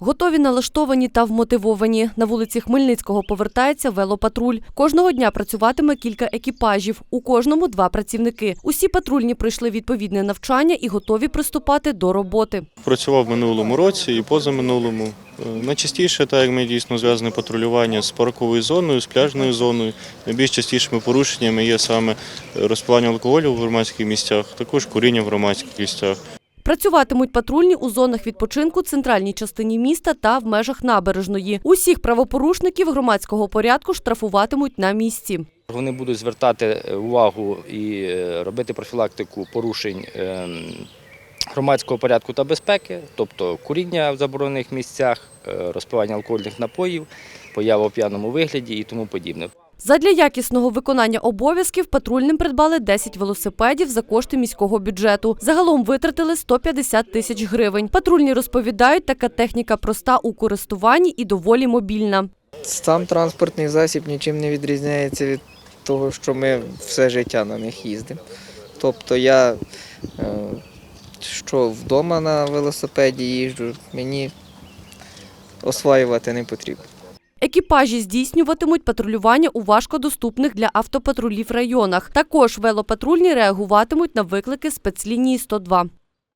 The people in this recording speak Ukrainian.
Готові, налаштовані та вмотивовані. На вулиці Хмельницького повертається велопатруль. Кожного дня працюватиме кілька екіпажів. У кожному два працівники. Усі патрульні пройшли відповідне навчання і готові приступати до роботи. Працював в минулому році і позаминулому. Е, Найчастіше, так як ми дійсно зв'язане патрулювання з парковою зоною, з пляжною зоною. Найбільш частішими порушеннями є саме розпивання алкоголю в громадських місцях, також куріння в громадських місцях. Працюватимуть патрульні у зонах відпочинку, центральній частині міста та в межах набережної. Усіх правопорушників громадського порядку штрафуватимуть на місці. Вони будуть звертати е, увагу і е, робити профілактику порушень ем, громадського порядку та безпеки, тобто куріння в заборонених місцях, е, розпивання алкогольних напоїв, поява в п'яному вигляді і тому подібне. Задля якісного виконання обов'язків патрульним придбали 10 велосипедів за кошти міського бюджету. Загалом витратили 150 тисяч гривень. Патрульні розповідають, така техніка проста у користуванні і доволі мобільна. Сам транспортний засіб нічим не відрізняється від того, що ми все життя на них їздимо. Тобто я е, що вдома на велосипеді їжджу, мені осваювати не потрібно. Екіпажі здійснюватимуть патрулювання у важкодоступних для автопатрулів районах. Також велопатрульні реагуватимуть на виклики спецлінії 102.